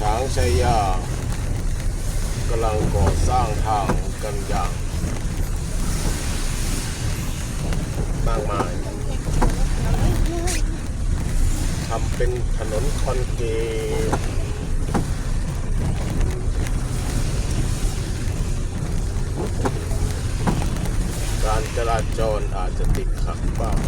ช้างชัยยากำลังก่อสร้างทางกันอย่างมากมายทำเป็นถนนคอนกรีตการจราจรอาจจะติดขัดบ้าง